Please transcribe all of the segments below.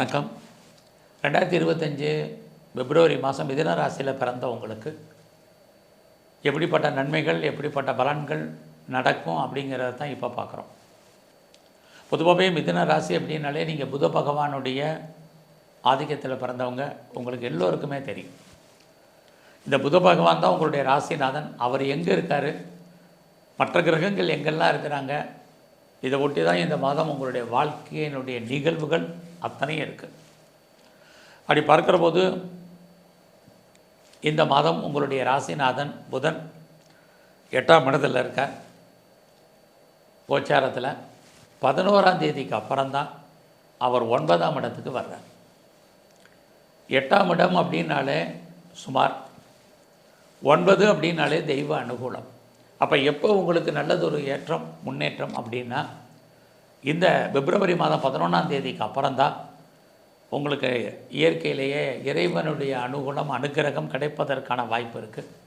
வணக்கம். ரெண்டாயிரத்தி இருபத்தஞ்சு பிப்ரவரி மாதம் மிதின ராசியில் பிறந்த உங்களுக்கு எப்படிப்பட்ட நன்மைகள் எப்படிப்பட்ட பலன்கள் நடக்கும் அப்படிங்கிறத தான் இப்போ பார்க்குறோம். பொதுவாகவே மிதுன ராசி அப்படின்னாலே நீங்கள் புத பகவானுடைய ஆதிக்கத்தில் பிறந்தவங்க உங்களுக்கு எல்லோருக்குமே தெரியும். இந்த புத பகவான் தான் உங்களுடைய ராசிநாதன். அவர் எங்கே இருக்கார்? மற்ற கிரகங்கள் எங்கெல்லாம் இருக்கிறாங்க? இதை ஒட்டி தான் இந்த மாதம் உங்களுடைய வாழ்க்கையினுடைய நிகழ்வுகள் அத்தனையும் இருக்குது அப்படி பார்க்குற போது இந்த மாதம் உங்களுடைய ராசிநாதன் புதன் எட்டாம் இடத்துல இருக்க கோச்சாரத்தில் பதினோராம் தேதிக்கு அப்புறம்தான் அவர் ஒன்பதாம் இடத்துக்கு வர்றார். எட்டாம் இடம் அப்படின்னாலே சுமார் ஒன்பது அப்படின்னாலே தெய்வ அனுகூலம். அப்போ எப்போ உங்களுக்கு நல்லதொரு ஏற்றம் முன்னேற்றம் அப்படின்னா இந்த பிப்ரவரி மாதம் பதினொன்றாம் தேதிக்கு அப்புறம்தான் உங்களுக்கு இயற்கையிலேயே இறைவனுடைய அனுகூலம் அனுக்கிரகம் கிடைப்பதற்கான வாய்ப்பு இருக்குது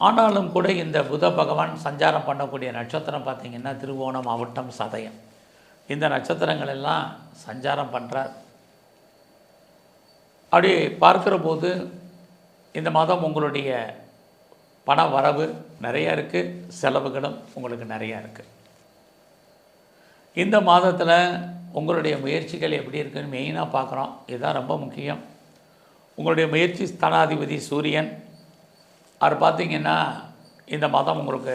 ஆனாலும் கூட இந்த புத பகவான் சஞ்சாரம் பண்ணக்கூடிய நட்சத்திரம் பார்த்திங்கன்னா திருவோணம் அவிட்டம் சதயம். இந்த நட்சத்திரங்கள் எல்லாம் சஞ்சாரம் பண்ணுறார் அப்படி பார்க்குற போது இந்த மாதம் உங்களுடைய பண வரவு நிறையா இருக்குது செலவுகளும் உங்களுக்கு நிறையா இருக்குது இந்த மாதத்தில் உங்களுடைய முயற்சிகள் எப்படி இருக்குன்னு மெயினாக பார்க்குறோம். இதுதான் ரொம்ப முக்கியம். உங்களுடைய முயற்சி ஸ்தானாதிபதி சூரியன். அவர் பார்த்திங்கன்னா இந்த மாதம் உங்களுக்கு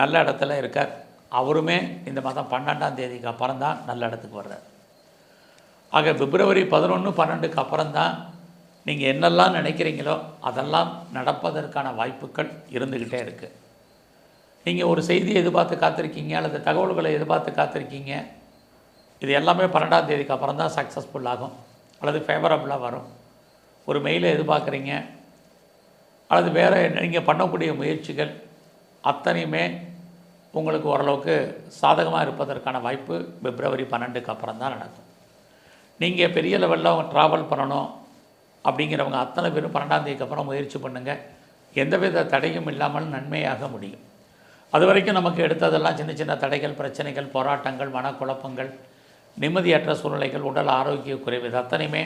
நல்ல இடத்துல இருக்கார். அவருமே இந்த மாதம் பன்னெண்டாம் தேதிக்கு அப்புறம் தான் நல்ல இடத்துக்கு வர்றார். ஆக பிப்ரவரி பதினொன்று பன்னெண்டுக்கு அப்புறம் தான் நீங்கள் என்னெல்லாம் நினைக்கிறீங்களோ அதெல்லாம் நடப்பதற்கான வாய்ப்புகள் இருந்துக்கிட்டே இருக்குது நீங்கள் ஒரு செய்தியை எதிர்பார்த்து காத்திருக்கீங்க அல்லது தகவல்களை எதிர்பார்த்து காத்திருக்கீங்க இது எல்லாமே பன்னெண்டாம் தேதிக்கு அப்புறம் தான் சக்ஸஸ்ஃபுல் ஆகும் அல்லது ஃபேவரபுளாக வரும். ஒரு மெயிலை எதிர்பார்க்குறீங்க அல்லது வேறு நீங்கள் பண்ணக்கூடிய முயற்சிகள் அத்தனையுமே உங்களுக்கு ஓரளவுக்கு சாதகமாக இருப்பதற்கான வாய்ப்பு பிப்ரவரி பன்னெண்டுக்கு அப்புறம் தான் நடக்கும். நீங்கள் பெரிய லெவலில் அவங்க ட்ராவல் பண்ணணும் அப்படிங்கிறவங்க அத்தனை பேரும் பன்னெண்டாம் தேதிக்கு அப்புறம் முயற்சி பண்ணுங்கள் எந்தவித தடையும் இல்லாமல் நன்மையாக முடியும். அது வரைக்கும் நமக்கு எடுத்ததெல்லாம் சின்ன சின்ன தடைகள் பிரச்சனைகள் போராட்டங்கள் மனக்குழப்பங்கள் நிம்மதியற்ற சூழ்நிலைகள் உடல் ஆரோக்கிய குறைவு இது அத்தனையுமே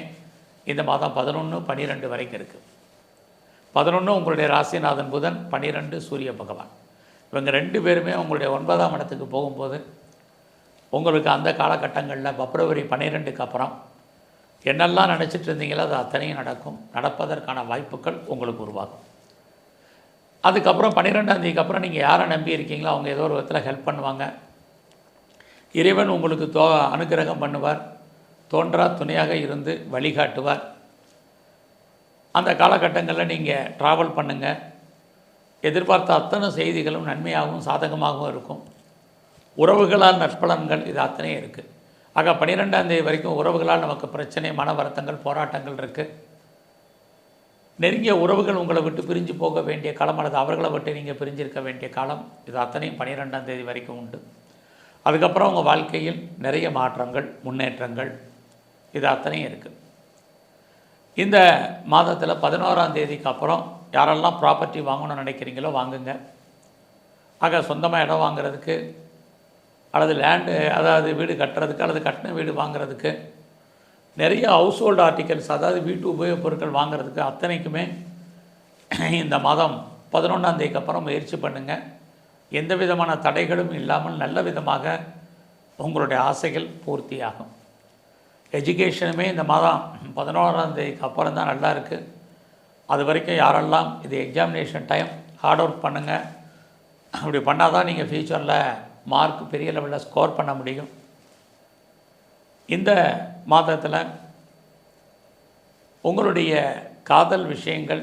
இந்த மாதம் பதினொன்று பன்னிரெண்டு வரைக்கும் இருக்குது பதினொன்று உங்களுடைய ராசிநாதன் புதன் பன்னிரெண்டு சூரிய பகவான். இவங்க ரெண்டு பேருமே உங்களுடைய ஒன்பதாம் இடத்துக்கு போகும்போது உங்களுக்கு அந்த காலகட்டங்களில் பிப்ரவரி பன்னிரெண்டுக்கு அப்புறம் என்னெல்லாம் நினச்சிட்டு இருந்தீங்களோ அது அத்தனையும் நடக்கும். நடப்பதற்கான வாய்ப்புகள் உங்களுக்கு உருவாகும். அதுக்கப்புறம் பன்னிரெண்டாந்தேதிக்கு அப்புறம் நீங்கள் யாரை நம்பி இருக்கீங்களோ அவங்க ஏதோ ஒரு விதத்தில் ஹெல்ப் பண்ணுவாங்க. இறைவன் உங்களுக்கு தோ அனுகிரகம் பண்ணுவார். தோன்றா துணையாக இருந்து வழிகாட்டுவார். அந்த காலகட்டங்களில் நீங்கள் ட்ராவல் பண்ணுங்கள் எதிர்பார்த்த அத்தனை செய்திகளும் நன்மையாகவும் சாதகமாகவும் இருக்கும். உறவுகளால் நற்பலன்கள் இது அத்தனையும் இருக்குது ஆக பன்னிரெண்டாம் தேதி வரைக்கும் உறவுகளால் நமக்கு பிரச்சனை மன வருத்தங்கள் போராட்டங்கள் இருக்குது நெருங்கிய உறவுகள் உங்களை விட்டு பிரிஞ்சு போக வேண்டிய காலம் அல்லது அவர்களை விட்டு நீங்கள் பிரிஞ்சிருக்க வேண்டிய காலம் இது அத்தனையும் பன்னிரெண்டாம் தேதி வரைக்கும் உண்டு. அதுக்கப்புறம் உங்கள் வாழ்க்கையில் நிறைய மாற்றங்கள் முன்னேற்றங்கள் இது அத்தனையும் இருக்குது இந்த மாதத்தில் பதினோராம் தேதிக்கு அப்புறம் யாரெல்லாம் ப்ராப்பர்ட்டி வாங்கணும்னு நினைக்கிறீங்களோ வாங்குங்க. ஆக சொந்தமாக இடம் வாங்குறதுக்கு அல்லது லேண்டு அதாவது வீடு கட்டுறதுக்கு அல்லது கட்டின வீடு வாங்குறதுக்கு நிறைய ஹவுஸ் ஹோல்டு ஆர்டிகல்ஸ் அதாவது வீட்டு உபயோகப் பொருட்கள் வாங்குறதுக்கு அத்தனைக்குமே இந்த மாதம் பதினொன்றாந்தேதிக்கு அப்புறம் முயற்சி பண்ணுங்கள் எந்த விதமான தடைகளும் இல்லாமல் நல்ல விதமாக உங்களுடைய ஆசைகள் பூர்த்தியாகும். எஜுகேஷனுமே இந்த மாதம் பதினோராம் தேதிக்கு அப்புறம் தான் நல்லா இருக்குது அது வரைக்கும் யாரெல்லாம் இது எக்ஸாமினேஷன் டைம் ஹார்ட் ஒர்க் பண்ணுங்கள் அப்படி பண்ணால் தான் நீங்கள் ஃப்யூச்சரில் மார்க் பெரிய லெவலில் ஸ்கோர் பண்ண முடியும். இந்த மாதத்தில் உங்களுடைய காதல் விஷயங்கள்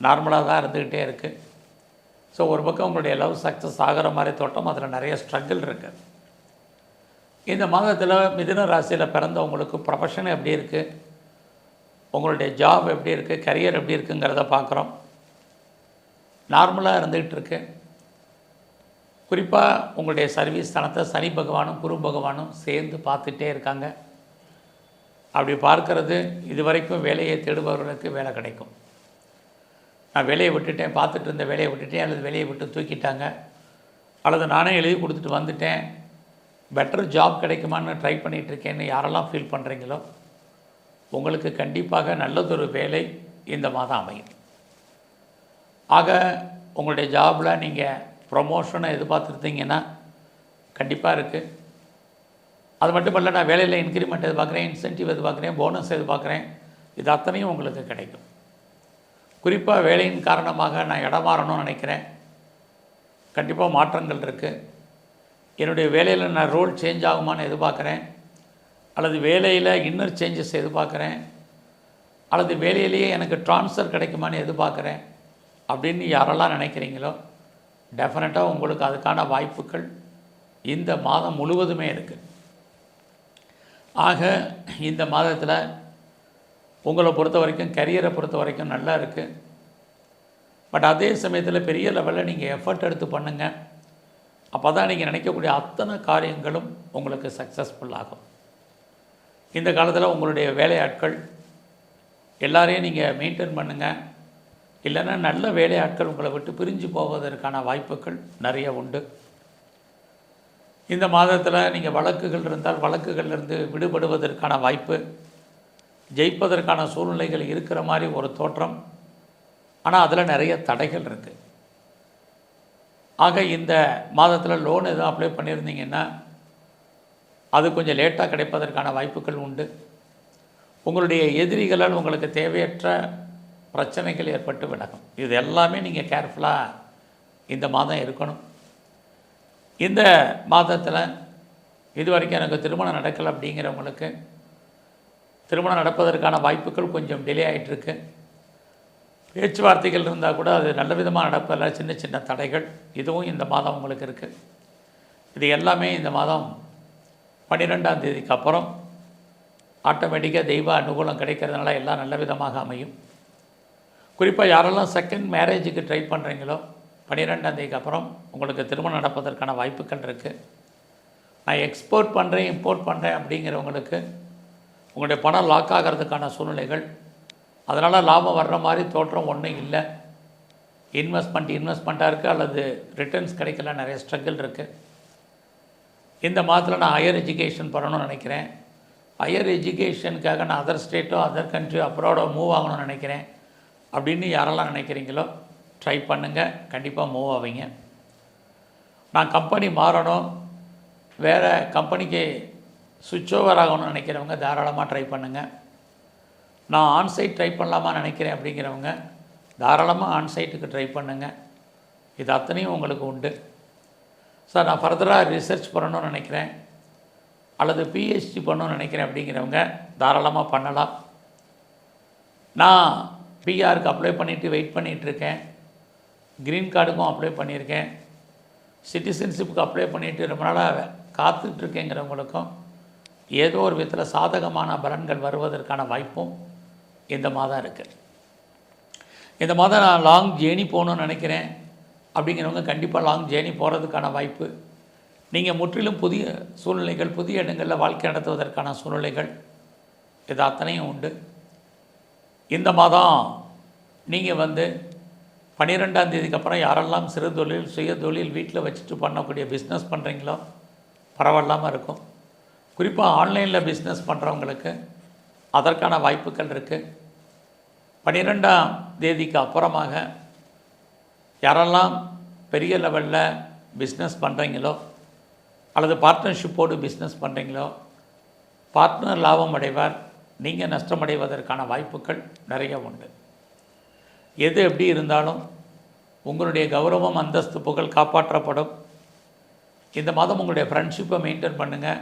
நார்மலாக தான் இருந்துக்கிட்டே இருக்குது ஸோ ஒரு பக்கம் உங்களுடைய லவ் சக்ஸஸ் ஆகிற மாதிரி தோட்டம் அதில் நிறைய ஸ்ட்ரகிள் இருக்குது இந்த மாதத்தில் மிதுன ராசியில் பிறந்தவங்களுக்கு ப்ரொஃபஷன் எப்படி இருக்குது உங்களுடைய ஜாப் எப்படி இருக்குது கரியர் எப்படி இருக்குங்கிறத பார்க்குறோம் நார்மலாக இருந்துக்கிட்டு இருக்குது குறிப்பாக உங்களுடைய சர்வீஸ் தனத்தை சனி பகவானும் குரு பகவானும் சேர்ந்து பார்த்துட்டே இருக்காங்க. அப்படி பார்க்கறது இது வரைக்கும் வேலையை தேடுபவர்களுக்கு வேலை கிடைக்கும். நான் வேலையை விட்டுட்டேன் பார்த்துட்டு இருந்த வேலையை விட்டுட்டேன் அல்லது வேலையை விட்டு தூக்கிட்டாங்க அல்லது நானே எழுதி கொடுத்துட்டு வந்துட்டேன் பெட்டர் ஜாப் கிடைக்குமான்னு ட்ரை பண்ணிகிட்ருக்கேன்னு யாரெல்லாம் ஃபீல் பண்ணுறீங்களோ உங்களுக்கு கண்டிப்பாக நல்லதொரு வேலை இந்த மாதம் அமையும். ஆக உங்களுடைய ஜாபில் நீங்கள் ப்ரொமோஷனை எதிர்பார்த்துருந்தீங்கன்னா கண்டிப்பாக இருக்குது அது மட்டும் இல்லை நான் வேலையில் இன்க்ரிமெண்ட் எதிர்பார்க்குறேன் இன்சென்டிவ் எதிர்பார்க்குறேன் போனஸ் எதிர்பார்க்குறேன். இது அத்தனையும் உங்களுக்கு கிடைக்கும். குறிப்பாக வேலையின் காரணமாக நான் இடம் மாறணும்னு நினைக்கிறேன். கண்டிப்பாக மாற்றங்கள் இருக்குது என்னுடைய வேலையில் நான் ரோல் சேஞ்ச் ஆகுமான்னு எதிர்பார்க்குறேன். அல்லது வேலையில் இன்னர் சேஞ்சஸ் எதிர்பார்க்குறேன். அல்லது வேலையிலேயே எனக்கு ட்ரான்ஸ்ஃபர் கிடைக்குமான்னு எதிர்பார்க்குறேன். அப்படின்னு யாரெல்லாம் நினைக்கிறீங்களோ டெஃபினட்டாக உங்களுக்கு அதுக்கான வாய்ப்புகள் இந்த மாதம் முழுவதுமே இருக்குது ஆக இந்த மாதத்தில் உங்களை பொறுத்த வரைக்கும் கரியரை பொறுத்த வரைக்கும் நல்லா இருக்குது பட் அதே சமயத்தில் பெரிய லெவலில் நீங்கள் எஃபர்ட் எடுத்து பண்ணுங்கள் அப்போ தான் நீங்கள் நினைக்கக்கூடிய அத்தனை காரியங்களும் உங்களுக்கு சக்ஸஸ்ஃபுல்லாகும் இந்த காலத்தில் உங்களுடைய வேலையாட்கள் எல்லாரையும் நீங்கள் மெயின்டைன் பண்ணுங்கள் இல்லைன்னா நல்ல வேலையாட்கள் உங்களை விட்டு பிரிஞ்சு போவதற்கான வாய்ப்புகள் நிறைய உண்டு. இந்த மாதத்தில் நீங்கள் வழக்குகள் இருந்தால் வழக்குகளிலிருந்து விடுபடுவதற்கான வாய்ப்பு ஜெயிப்பதற்கான சூழ்நிலைகள் இருக்கிற மாதிரி ஒரு தோற்றம். ஆனால் அதில் நிறைய தடைகள் இருக்குது ஆக இந்த மாதத்தில் லோன் எதுவும் அப்ளை பண்ணியிருந்தீங்கன்னா அது கொஞ்சம் லேட்டாக கிடைப்பதற்கான வாய்ப்புகள் உண்டு. உங்களுடைய எதிரிகளால் உங்களுக்கு தேவையற்ற பிரச்சனைகள் ஏற்பட்டு விலகும். இது எல்லாமே நீங்கள் கேர்ஃபுல்லாக இந்த மாதம் இருக்கணும். இந்த மாதத்தில் இது வரைக்கும் எனக்கு திருமணம் நடக்கலை அப்படிங்கிறவங்களுக்கு திருமணம் நடப்பதற்கான வாய்ப்புகள் கொஞ்சம் டிலே ஆகிட்டுருக்கு பேச்சுவார்த்தைகள் இருந்தால் கூட அது நல்ல விதமாக நடப்பதில் சின்ன சின்ன தடைகள் இதுவும் இந்த மாதம் உங்களுக்கு இருக்குது இது எல்லாமே இந்த மாதம் பன்னிரெண்டாம் தேதிக்கு அப்புறம் ஆட்டோமேட்டிக்காக தெய்வ அனுகூலம் கிடைக்கிறதுனால எல்லாம் நல்ல விதமாக அமையும். குறிப்பாக யாரெல்லாம் செகண்ட் மேரேஜுக்கு ட்ரை பண்ணுறீங்களோ பன்னிரெண்டாம் தேதிக்கு அப்புறம் உங்களுக்கு திருமணம் நடப்பதற்கான வாய்ப்புகள் இருக்குது நான் எக்ஸ்போர்ட் பண்ணுறேன் இம்போர்ட் பண்ணுறேன் அப்படிங்கிறவங்களுக்கு உங்களுடைய பணம் லாக் ஆகிறதுக்கான சூழ்நிலைகள். அதனால் லாபம் வர்ற மாதிரி தோற்றம் ஒன்றும் இல்லை. இன்வெஸ்ட்மெண்ட் இன்வெஸ்ட்மெண்ட்டாக இருக்குது அல்லது ரிட்டர்ன்ஸ் கிடைக்கல நிறைய ஸ்ட்ரகிள் இருக்குது இந்த மாதத்தில் நான் ஹையர் எஜுகேஷன் பண்ணணும்னு நினைக்கிறேன். ஹையர் எஜுகேஷனுக்காக நான் அதர் ஸ்டேட்டோ அதர் கண்ட்ரி அப்ராடோ மூவ் ஆகணும்னு நினைக்கிறேன். அப்படின்னு யாரெல்லாம் நினைக்கிறீங்களோ ட்ரை பண்ணுங்கள் கண்டிப்பாக மூவ் ஆவீங்க. நான் கம்பெனி மாறணும். வேறு கம்பெனிக்கு சுவிட்ச் ஓவர் ஆகணும்னு நினைக்கிறவங்க தாராளமாக ட்ரை பண்ணுங்கள் நான் ஆன்சைட் ட்ரை பண்ணலாமா நினைக்கிறேன் அப்படிங்கிறவங்க தாராளமாக ஆன்சைட்டுக்கு ட்ரை பண்ணுங்கள் இது அத்தனையும் உங்களுக்கு உண்டு. சார் நான் ஃபர்தராக ரிசர்ச் பண்ணணும்னு நினைக்கிறேன். அல்லது பிஹெச்டி பண்ணணும்னு நினைக்கிறேன் அப்படிங்கிறவங்க தாராளமாக பண்ணலாம். நான் பிஆருக்கு அப்ளை பண்ணிவிட்டு வெயிட் பண்ணிகிட்ருக்கேன் க்ரீன் கார்டுக்கும் அப்ளை பண்ணியிருக்கேன். சிட்டிசன்ஷிப்புக்கு அப்ளை பண்ணிவிட்டு ரொம்ப நாளாக காத்துட்ருக்கேங்கிறவங்களுக்கும் ஏதோ ஒரு விதத்தில் சாதகமான பலன்கள் வருவதற்கான வாய்ப்பும் இந்த மாதம் இருக்குது இந்த மாதம் நான் லாங் ஜேர்னி போகணுன்னு நினைக்கிறேன். அப்படிங்கிறவங்க கண்டிப்பாக லாங் ஜேர்னி போகிறதுக்கான வாய்ப்பு. நீங்கள் முற்றிலும் புதிய சூழ்நிலைகள் புதிய இடங்களில் வாழ்க்கை நடத்துவதற்கான சூழ்நிலைகள் இது அத்தனையும் உண்டு. இந்த மாதம் நீங்கள் வந்து பன்னிரெண்டாம் தேதிக்கு அப்புறம் யாரெல்லாம் சிறு தொழில் சுய தொழில் வீட்டில் வச்சுட்டு பண்ணக்கூடிய பிஸ்னஸ் பண்ணுறீங்களோ பரவாயில்லாமல் இருக்கும். குறிப்பாக ஆன்லைனில் பிஸ்னஸ் பண்ணுறவங்களுக்கு அதற்கான வாய்ப்புகள் இருக்குது பன்னிரெண்டாம் தேதிக்கு அப்புறமாக யாரெல்லாம் பெரிய லெவலில் பிஸ்னஸ் பண்ணுறீங்களோ அல்லது பார்ட்னர்ஷிப்போடு பிஸ்னஸ் பண்ணுறீங்களோ பார்ட்னர் லாபம் அடைவார். நீங்கள் நஷ்டமடைவதற்கான வாய்ப்புகள் நிறைய உண்டு. எது எப்படி இருந்தாலும் உங்களுடைய கௌரவம் அந்தஸ்து புகழ் காப்பாற்றப்படும். இந்த மாதம் உங்களுடைய ஃப்ரெண்ட்ஷிப்பை மெயின்டைன் பண்ணுங்கள்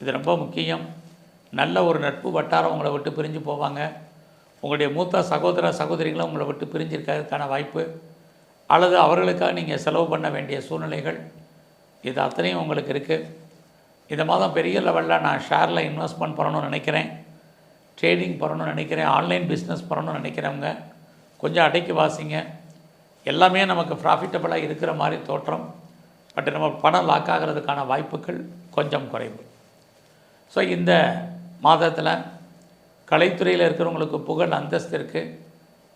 இது ரொம்ப முக்கியம். நல்ல ஒரு நட்பு வட்டாரம் உங்களை விட்டு பிரிஞ்சு போவாங்க. உங்களுடைய மூத்த சகோதர சகோதரிகளும் உங்களை விட்டு பிரிஞ்சிருக்கிறதுக்கான வாய்ப்பு. அல்லது அவர்களுக்காக நீங்கள் செலவு பண்ண வேண்டிய சூழ்நிலைகள். இது அத்தனையும் உங்களுக்கு இருக்குது இந்த மாதம் பெரிய லெவலில் நான் ஷேரில் இன்வெஸ்ட்மெண்ட் பண்ணணும்னு நினைக்கிறேன். ட்ரேடிங் பண்ணணும்னு நினைக்கிறேன் ஆன்லைன் பிஸ்னஸ் பண்ணணும்னு நினைக்கிறவங்க கொஞ்சம் அடைக்கி வாசிங்க. எல்லாமே நமக்கு ப்ராஃபிட்டபுளாக இருக்கிற மாதிரி தோற்றம். பட் நம்ம பணம் லாக் ஆகிறதுக்கான வாய்ப்புகள் கொஞ்சம் குறைவு. ஸோ இந்த மாதத்தில் கலைத்துறையில் இருக்கிறவங்களுக்கு புகழ் அந்தஸ்து இருக்குது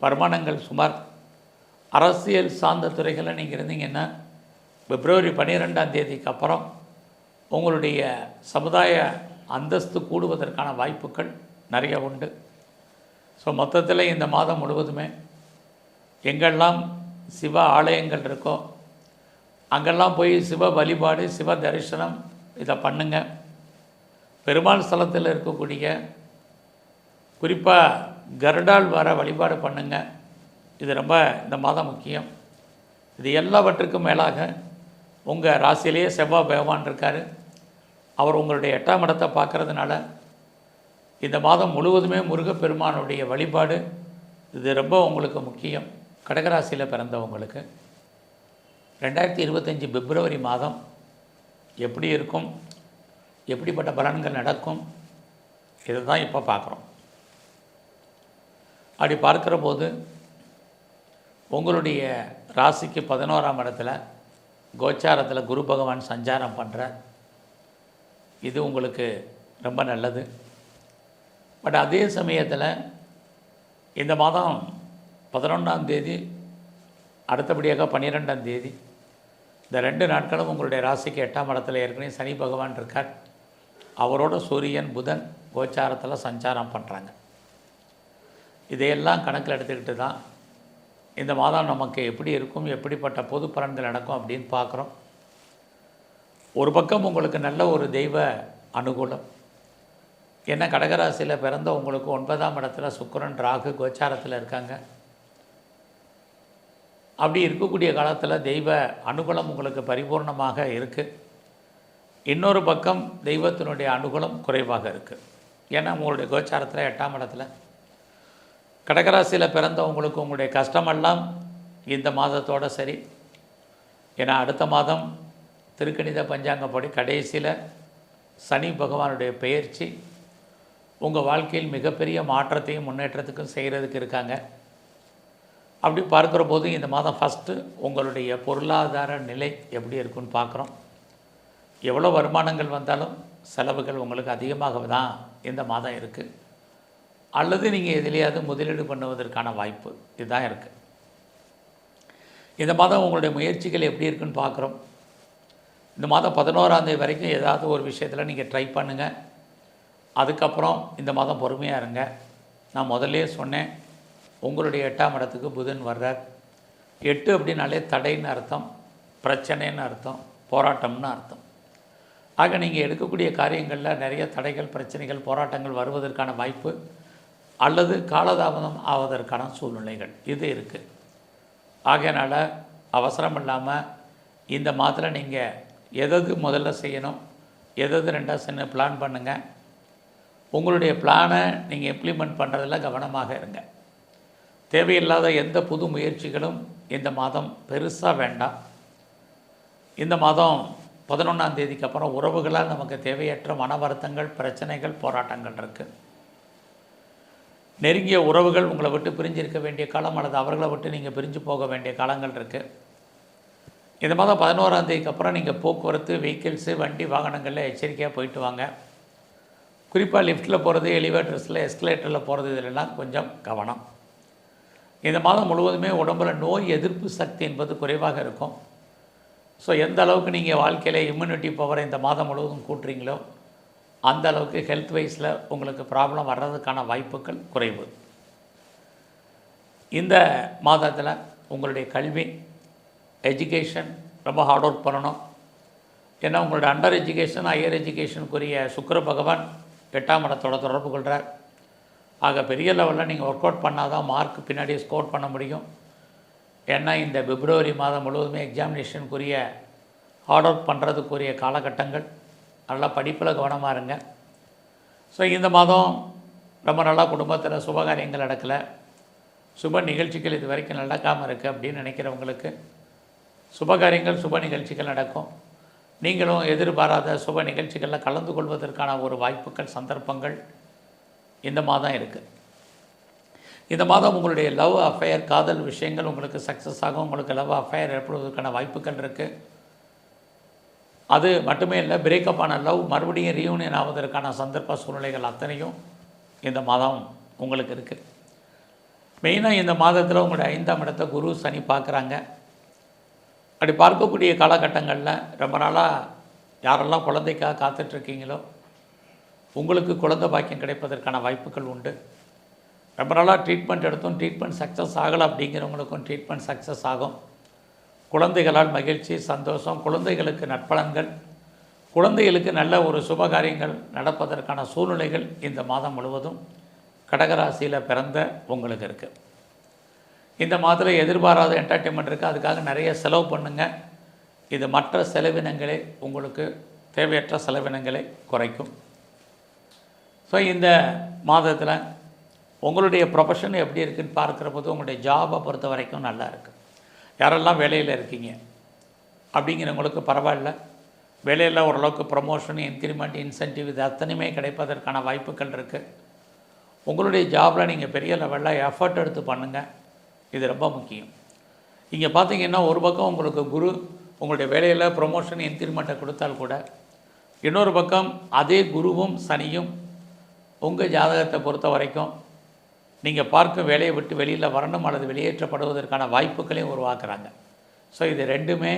வருமானங்கள் சுமார் அரசியல் சார்ந்த துறைகளில் நீங்கள் இருந்தீங்கன்னா பிப்ரவரி பன்னிரெண்டாம் தேதிக்கு அப்புறம் உங்களுடைய சமுதாய அந்தஸ்து கூடுவதற்கான வாய்ப்புகள் நிறைய உண்டு. ஸோ மொத்தத்தில் இந்த மாதம் முழுவதுமே எங்கெல்லாம் சிவ ஆலயங்கள் இருக்கோ அங்கெல்லாம் போய் சிவ வழிபாடு சிவ தரிசனம் இதை பண்ணுங்க. பெருமாள் ஸ்தலத்தில் இருக்கக்கூடிய குறிப்பாக கருடால் வர வழிபாடு பண்ணுங்க. இது ரொம்ப இந்த மாதம் முக்கியம். இது எல்லாவற்றுக்கும் மேலாக உங்கள் ராசியிலேயே செவ்வாய் பகவான் இருக்கார். அவர் உங்களுடைய எட்டாம் இடத்தை பார்க்குறதுனால இந்த மாதம் முழுவதுமே முருகப்பெருமானுடைய வழிபாடு இது ரொம்ப உங்களுக்கு முக்கியம். கடகராசியில் பிறந்தவங்களுக்கு ரெண்டாயிரத்தி இருபத்தஞ்சி பிப்ரவரி மாதம் எப்படி இருக்கும் எப்படிப்பட்ட பலன்கள் நடக்கும் இதை தான் இப்போ பார்க்குறோம். அப்படி பார்க்குற போது உங்களுடைய ராசிக்கு பதினோராம் இடத்துல கோச்சாரத்தில் குரு பகவான் சஞ்சாரம் பண்ணுற இது உங்களுக்கு ரொம்ப நல்லது. பட் அதே சமயத்தில் இந்த மாதம் பதினொன்றாம் தேதி அடுத்தபடியாக பன்னிரெண்டாம் தேதி இந்த ரெண்டு நாட்களும் உங்களுடைய ராசிக்கு எட்டாம் இடத்துல ஏற்கனவே சனி பகவான் இருக்கார். அவரோட சூரியன் புதன் கோச்சாரத்தில் சஞ்சாரம் பண்ணுறாங்க இதையெல்லாம் கணக்கில் எடுத்துக்கிட்டு தான் இந்த மாதம் நமக்கு எப்படி இருக்கும் எப்படிப்பட்ட பொது பலன்கள் நடக்கும் அப்படின்னு பார்க்குறோம். ஒரு பக்கம் உங்களுக்கு நல்ல ஒரு தெய்வ அனுகூலம் என்ன கடகராசியில் பிறந்த உங்களுக்கு ஒன்பதாம் இடத்துல சுக்கரன் ராகு கோச்சாரத்தில் இருக்காங்க. அப்படி இருக்கக்கூடிய காலத்தில் தெய்வ அனுகூலம் உங்களுக்கு பரிபூர்ணமாக இருக்குது இன்னொரு பக்கம் தெய்வத்தினுடைய அனுகூலம் குறைவாக இருக்குது ஏன்னா உங்களுடைய கோச்சாரத்தில் எட்டாம் இடத்துல. கடகராசியில் பிறந்தவங்களுக்கு உங்களுடைய கஷ்டமெல்லாம் இந்த மாதத்தோட சரி. ஏன்னா அடுத்த மாதம் திருக்கணித பஞ்சாங்கப்படி கடைசியில் சனி பகவானுடைய பெயர்ச்சி உங்கள் வாழ்க்கையில் மிகப்பெரிய மாற்றத்தையும் முன்னேற்றத்துக்கும் செய்கிறதுக்கு இருக்காங்க. அப்படி பார்க்குற போது இந்த மாதம் ஃபஸ்ட்டு உங்களுடைய பொருளாதார நிலை எப்படி இருக்குன்னு பார்க்குறோம். எவ்வளோ வருமானங்கள் வந்தாலும் செலவுகள் உங்களுக்கு அதிகமாக தான் இந்த மாதம் இருக்குது அல்லது நீங்கள் எதிலையாவது முதலீடு பண்ணுவதற்கான வாய்ப்பு இதுதான் இருக்குது இந்த மாதம் உங்களுடைய முயற்சிகள் எப்படி இருக்குன்னு பார்க்குறோம். இந்த மாதம் பதினோராந்தேதி வரைக்கும் ஏதாவது ஒரு விஷயத்தில் நீங்கள் ட்ரை பண்ணுங்கள் அதுக்கப்புறம் இந்த மாதம் பொறுமையாக இருங்க. நான் முதல்லே சொன்னேன் உங்களுடைய எட்டாம் இடத்துக்கு புதன் வர்றார். எட்டு அப்படின்னாலே தடைன்னு அர்த்தம் பிரச்சனைன்னு அர்த்தம் போராட்டம்னு அர்த்தம். ஆக நீங்கள் எடுக்கக்கூடிய காரியங்களில் நிறைய தடைகள் பிரச்சனைகள் போராட்டங்கள் வருவதற்கான வாய்ப்பு அல்லது காலதாமதம் ஆவதற்கான சூழ்நிலைகள் இது இருக்குது ஆகையனால் அவசரம் இல்லாமல் இந்த மாதத்தில் நீங்கள் எதது முதல்ல செய்யணும் எதது ரெண்டாக சின்ன பிளான் பண்ணுங்கள் உங்களுடைய பிளானை நீங்கள் இம்ப்ளிமெண்ட் பண்ணுறதில் கவனமாக இருங்க. தேவையில்லாத எந்த புது முயற்சிகளும் இந்த மாதம் பெருசாக வேண்டாம். இந்த மாதம் பதினொன்றாம் தேதிக்கு அப்புறம் உறவுகளால் நமக்கு தேவையற்ற மன வருத்தங்கள் பிரச்சனைகள் போராட்டங்கள் இருக்குது நெருங்கிய உறவுகள் உங்களை விட்டு பிரிஞ்சிருக்க வேண்டிய காலம் அல்லது அவர்களை விட்டு நீங்கள் பிரிஞ்சு போக வேண்டிய காலங்கள் இருக்குது இந்த மாதம் பதினோராந்தேதிக்கு அப்புறம் நீங்கள் போக்குவரத்து வெஹிக்கிள்ஸு வண்டி வாகனங்களில் எச்சரிக்கையாக போயிட்டு வாங்க. குறிப்பாக லிஃப்ட்டில் போகிறது எலிவேட்டர்ஸில் எஸ்கலேட்டரில் போகிறது இதிலெல்லாம் கொஞ்சம் கவனம். இந்த மாதம் முழுவதுமே உடம்புல நோய் எதிர்ப்பு சக்தி என்பது குறைவாக இருக்கும். ஸோ எந்த அளவுக்கு நீங்கள் வாழ்க்கையில் இம்யூனிட்டி பவரை இந்த மாதம் முழுவதும் கூட்டுறீங்களோ அந்த அளவுக்கு ஹெல்த் வைஸில் உங்களுக்கு ப்ராப்ளம் வர்றதுக்கான வாய்ப்புகள் குறைவு. இந்த மாதத்தில் உங்களுடைய கல்வி எஜுகேஷன் ரொம்ப ஹார்ட் ஒர்க் பண்ணணும். ஏன்னா உங்களுடைய அண்டர் எஜுகேஷன் ஹையர் எஜுகேஷனுக்குரிய சுக்கர பகவான் எட்டாம் இடத்தோட தொடர்பு கொள்கிறார் ஆக பெரிய லெவலில் நீங்கள் ஒர்க் அவுட் பண்ணால் தான் மார்க் பின்னாடி ஸ்கோர் பண்ண முடியும். ஏன்னா இந்த பிப்ரவரி மாதம் முழுவதுமே எக்ஸாமினேஷனுக்குரிய ஹார்ட் ஒர்க் பண்ணுறதுக்குரிய காலகட்டங்கள். நல்லா படிப்பில் கவனமாக இருங்க. ஸோ இந்த மாதம் ரொம்ப நல்லா குடும்பத்தில் சுபகாரியங்கள் நடக்கலை. சுப நிகழ்ச்சிகள் இது வரைக்கும் நடக்காமல் இருக்குது அப்படின்னு நினைக்கிறவங்களுக்கு சுபகாரியங்கள் சுப நிகழ்ச்சிகள் நடக்கும். நீங்களும் எதிர்பாராத சுப நிகழ்ச்சிகளில் கலந்து கொள்வதற்கான ஒரு வாய்ப்புகள் சந்தர்ப்பங்கள் இந்த மாதம் இருக்குது இந்த மாதம் உங்களுடைய லவ் அஃபேர் காதல் விஷயங்கள் உங்களுக்கு சக்ஸஸ் ஆகும் உங்களுக்கு லவ் அஃபேர் ஏற்படுவதற்கான வாய்ப்புகள் இருக்குது அது மட்டுமே இல்லை பிரேக்கப் ஆன லவ் மறுபடியும் ரீயூனியன் ஆவதற்கான சந்தர்ப்ப சூழ்நிலைகள் அத்தனையும் இந்த மாதம் உங்களுக்கு இருக்குது மெயினாக இந்த மாதத்தில் உங்களுடைய ஐந்தாம் இடத்தை குரு சனி பார்க்குறாங்க அப்படி பார்க்கக்கூடிய காலகட்டங்களில் ரொம்ப நாளாக யாரெல்லாம் குழந்தைக்காக காத்துட்ருக்கீங்களோ உங்களுக்கு குழந்தை பாக்கியம் கிடைப்பதற்கான வாய்ப்புகள் உண்டு. ரொம்ப நாளாக ட்ரீட்மெண்ட் எடுத்தும் ட்ரீட்மெண்ட் சக்ஸஸ் ஆகலை அப்படிங்கிறவங்களுக்கும் ட்ரீட்மெண்ட் சக்ஸஸ் ஆகும். குழந்தைகளால் மகிழ்ச்சி சந்தோஷம் குழந்தைகளுக்கு நற்பலன்கள் குழந்தைகளுக்கு நல்ல ஒரு சுபகாரியங்கள் நடப்பதற்கான சூழ்நிலைகள் இந்த மாதம் முழுவதும் கடகராசியில் பிறந்த உங்களுக்கு இருக்குது இந்த மாதத்தில் எதிர்பாராத என்டர்டெயின்மெண்ட் இருக்குது அதுக்காக நிறைய செலவு பண்ணுங்கள் இது மற்ற செலவினங்களை உங்களுக்கு தேவையற்ற செலவினங்களை குறைக்கும். ஸோ இந்த மாதத்தில் உங்களுடைய ப்ரொஃபஷன் எப்படி இருக்குன்னு பார்க்குற போது உங்களுடைய ஜாபை பொறுத்த வரைக்கும் நல்லா இருக்குது யாரெல்லாம் வேலையில் இருக்கீங்க? அப்படிங்கிறவங்களுக்கு பரவாயில்ல. வேலையில் ஓரளவுக்கு ப்ரமோஷன் இன்க்ரிமெண்ட் இன்சென்டிவ் இது அத்தனையுமே கிடைப்பதற்கான வாய்ப்புகள் இருக்குது உங்களுடைய ஜாபில் நீங்கள் பெரிய லெவலில் எஃபர்ட் எடுத்து பண்ணுங்கள் இது ரொம்ப முக்கியம். இங்கே பார்த்தீங்கன்னா ஒரு பக்கம் உங்களுக்கு குரு உங்களுடைய வேலையில் ப்ரொமோஷன் இன்க்ரிமெண்ட்டை கொடுத்தால் கூட இன்னொரு பக்கம் அதே குருவும் சனியும் உங்கள் ஜாதகத்தை பொறுத்த வரைக்கும் நீங்கள் பார்க்கும் வேலையை விட்டு வெளியில் வரணும் அல்லது வெளியேற்றப்படுவதற்கான வாய்ப்புகளையும் உருவாக்குறாங்க. ஸோ இது ரெண்டுமே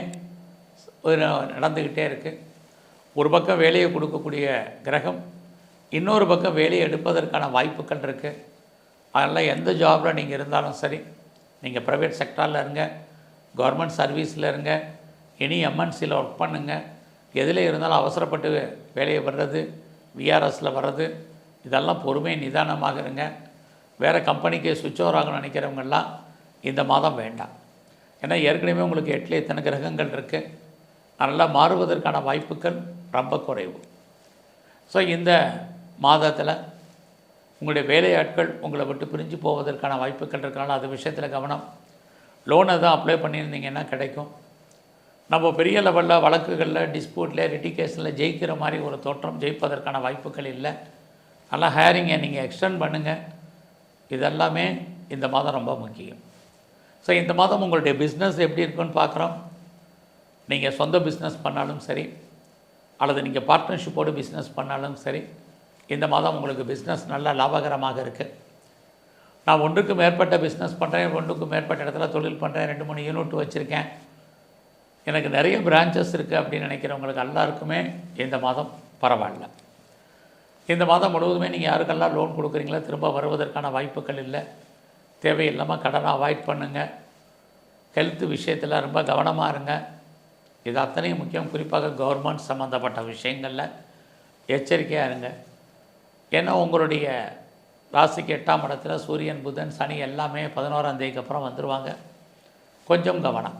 நடந்துக்கிட்டே இருக்குது ஒரு பக்கம் வேலையை கொடுக்கக்கூடிய கிரகம் இன்னொரு பக்கம் வேலையை எடுப்பதற்கான வாய்ப்புகள் இருக்குது அதனால் எந்த ஜாபில் நீங்கள் இருந்தாலும் சரி நீங்கள் ப்ரைவேட் செக்டாரில் இருங்க கவர்மெண்ட் சர்வீஸில் இருங்க எனி எம்என்சியில் ஒர்க் பண்ணுங்கள் எதில் இருந்தாலும் அவசரப்பட்டு வேலையை வர்றது விஆர்எஸில் வர்றது இதெல்லாம் பொறுமையை நிதானமாக இருங்க. வேறு கம்பெனிக்கு சுவிட்ச் ஓவர் ஆகணும்னு நினைக்கிறவங்கெல்லாம் இந்த மாதம் வேண்டாம். ஏன்னா ஏற்கனவே உங்களுக்கு எட்டில் இத்தனை கிரகங்கள் இருக்குது அதனால் மாறுவதற்கான வாய்ப்புகள் ரொம்ப குறைவு. ஸோ இந்த மாதத்தில் உங்களுடைய வேலையாட்கள் உங்களை விட்டு பிரிஞ்சு போவதற்கான வாய்ப்புகள் இருக்கனால அது விஷயத்தில் கவனம். லோன் தான் அப்ளை பண்ணியிருந்தீங்கன்னா கிடைக்கும்? நம்ம பெரிய லெவலில் வழக்குகளில் டிஸ்பியூட்டில் ரிட்டிகேஷனில் ஜெயிக்கிற மாதிரி ஒரு தோற்றம் ஜெயிப்பதற்கான வாய்ப்புகள் இல்லை. நல்லா ஹேரிங்கை நீங்கள் எக்ஸ்டெண்ட் பண்ணுங்கள் இதெல்லாமே இந்த மாதம் ரொம்ப முக்கியம். ஸோ இந்த மாதம் உங்களுடைய பிஸ்னஸ் எப்படி இருக்குன்னு பார்க்குறோம் நீங்கள் சொந்த பிஸ்னஸ் பண்ணாலும் சரி அல்லது நீங்கள் பார்ட்னர்ஷிப்போடு பிஸ்னஸ் பண்ணாலும் சரி இந்த மாதம் உங்களுக்கு பிஸ்னஸ் நல்லா லாபகரமாக இருக்குது நான் ஒன்றுக்கு மேற்பட்ட பிஸ்னஸ் பண்ணுறேன் ஒன்றுக்கு மேற்பட்ட இடத்துல தொழில் பண்ணுறேன் ரெண்டு மூணு யூனிட் வச்சுருக்கேன். எனக்கு நிறைய பிரான்ச்சஸ் இருக்குது அப்படின்னு நினைக்கிறவங்களுக்கு எல்லாருக்குமே இந்த மாதம் பரவாயில்ல. இந்த மாதம் முழுவதுமே நீங்கள் யாருக்கெல்லாம் லோன் கொடுக்குறீங்களோ திரும்ப வருவதற்கான வாய்ப்புகள் இல்லை. தேவையில்லாமல் கடனை அவாய்ட் பண்ணுங்கள் ஹெல்த் விஷயத்தில் ரொம்ப கவனமாக இருங்க. இது அத்தனையும் முக்கியம். குறிப்பாக கவர்மெண்ட் சம்மந்தப்பட்ட விஷயங்களில் எச்சரிக்கையாக இருங்க. ஏன்னா உங்களுடைய ராசிக்கு எட்டாம் இடத்துல சூரியன் புதன் சனி எல்லாமே பதினோராம் தேதிக்கு அப்புறம் வந்துடுவாங்க கொஞ்சம் கவனம்.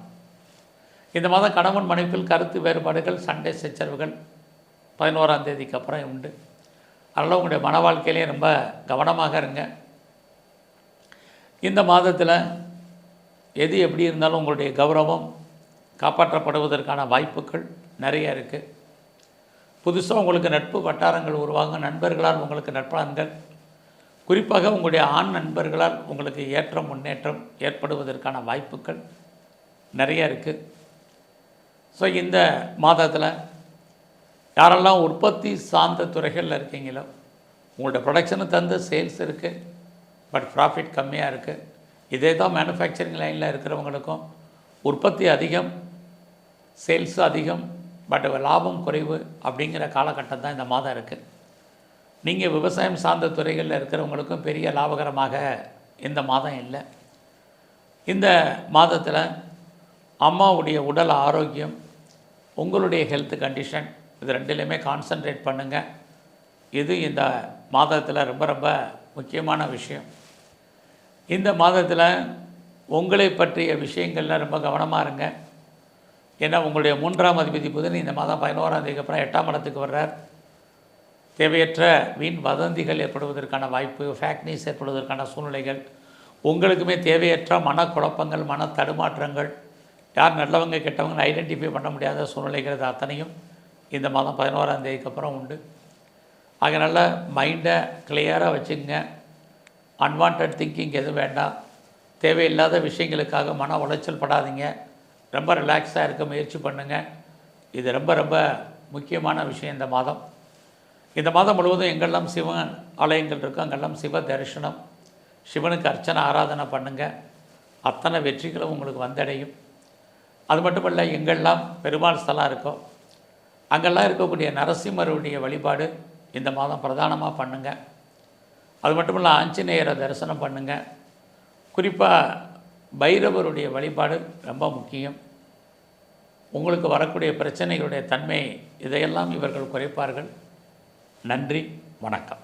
இந்த மாதம் கணவன் மனைப்பில் கருத்து வேறுபாடுகள் சண்டை சச்சரவுகள் பதினோராம் தேதிக்கு அப்புறம் உண்டு. அதனால் உங்களுடைய மன வாழ்க்கையிலேயே ரொம்ப கவனமாக இருங்க. இந்த மாதத்தில் எது எப்படி இருந்தாலும் உங்களுடைய கௌரவம் காப்பாற்றப்படுவதற்கான வாய்ப்புகள் நிறைய இருக்குது புதுசாக உங்களுக்கு நட்பு வட்டாரங்கள் உருவாங்க நண்பர்களால் உங்களுக்கு நட்பலன்கள். குறிப்பாக உங்களுடைய ஆண் நண்பர்களால் உங்களுக்கு ஏற்றம் முன்னேற்றம் ஏற்படுவதற்கான வாய்ப்புகள் நிறைய இருக்குது ஸோ இந்த மாதத்தில் யாரெல்லாம் உற்பத்தி சார்ந்த துறைகளில் இருக்கீங்களோ உங்களோட ப்ரொடக்ஷனை தந்து சேல்ஸ் இருக்குது பட் ப்ராஃபிட் கம்மியாக இருக்குது இதே தான் மேனுஃபேக்சரிங் லைனில் இருக்கிறவங்களுக்கும் உற்பத்தி அதிகம் சேல்ஸ் அதிகம் பட் லாபம் குறைவு அப்படிங்கிற காலகட்டம் தான் இந்த மாதம் இருக்குது நீங்கள் விவசாயம் சார்ந்த துறைகளில் இருக்கிறவங்களுக்கும் பெரிய லாபகரமாக இந்த மாதம் இல்லை. இந்த மாதத்தில் அம்மாவுடைய உடல் ஆரோக்கியம் உங்களுடைய ஹெல்த் கண்டிஷன் இது ரெண்டுலேயுமே கான்சன்ட்ரேட் பண்ணுங்கள் இது இந்த மாதத்தில் ரொம்ப ரொம்ப முக்கியமான விஷயம். இந்த மாதத்தில் உங்களை பற்றிய விஷயங்களில் ரொம்ப கவனமாக இருங்க. ஏன்னா உங்களுடைய மூன்றாம் அதிபதி புதன் இந்த மாதம் பதினோராம் தேதிக்கு அப்புறம் எட்டாம் இடத்துக்கு வர்றார். தேவையற்ற வீண் வதந்திகள் ஏற்படுவதற்கான வாய்ப்பு ஃபேக்னிஸ் ஏற்படுவதற்கான சூழ்நிலைகள் உங்களுக்குமே தேவையற்ற மனக்குழப்பங்கள் மன தடுமாற்றங்கள் யார் நல்லவங்க கெட்டவங்க ஐடென்டிஃபை பண்ண முடியாத சூழ்நிலைகள் இது அத்தனையும் இந்த மாதம் பதினோராம் தேதிக்கு அப்புறம் உண்டு. அதனால் மைண்டை கிளியராக வச்சுங்க. அன்வான்ட் திங்கிங் எதுவும் வேண்டாம். தேவையில்லாத விஷயங்களுக்காக மன உளைச்சல் படாதீங்க. ரொம்ப ரிலாக்ஸாக இருக்க முயற்சி பண்ணுங்கள் இது ரொம்ப ரொம்ப முக்கியமான விஷயம் இந்த மாதம். இந்த மாதம் முழுவதும் எங்கெல்லாம் சிவன் ஆலயங்கள் இருக்கோ அங்கெல்லாம் சிவ தரிசனம் சிவனுக்கு அர்ச்சனை ஆராதனை பண்ணுங்கள் அத்தனை வெற்றிகளும் உங்களுக்கு வந்தடையும். அது மட்டும் இல்லை எங்கெல்லாம் பெருமாள் ஸ்தலம் இருக்கோ அங்கெல்லாம் இருக்கக்கூடிய நரசிம்மருடைய வழிபாடு இந்த மாதம் பிரதானமாக பண்ணுங்கள் அது மட்டும் இல்லை ஆஞ்சநேயரை தரிசனம் பண்ணுங்கள் குறிப்பாக பைரவருடைய வழிபாடு ரொம்ப முக்கியம். உங்களுக்கு வரக்கூடிய பிரச்சனைகளுடைய தன்மை இதையெல்லாம் இவர்கள் குறைப்பார்கள். நன்றி வணக்கம்.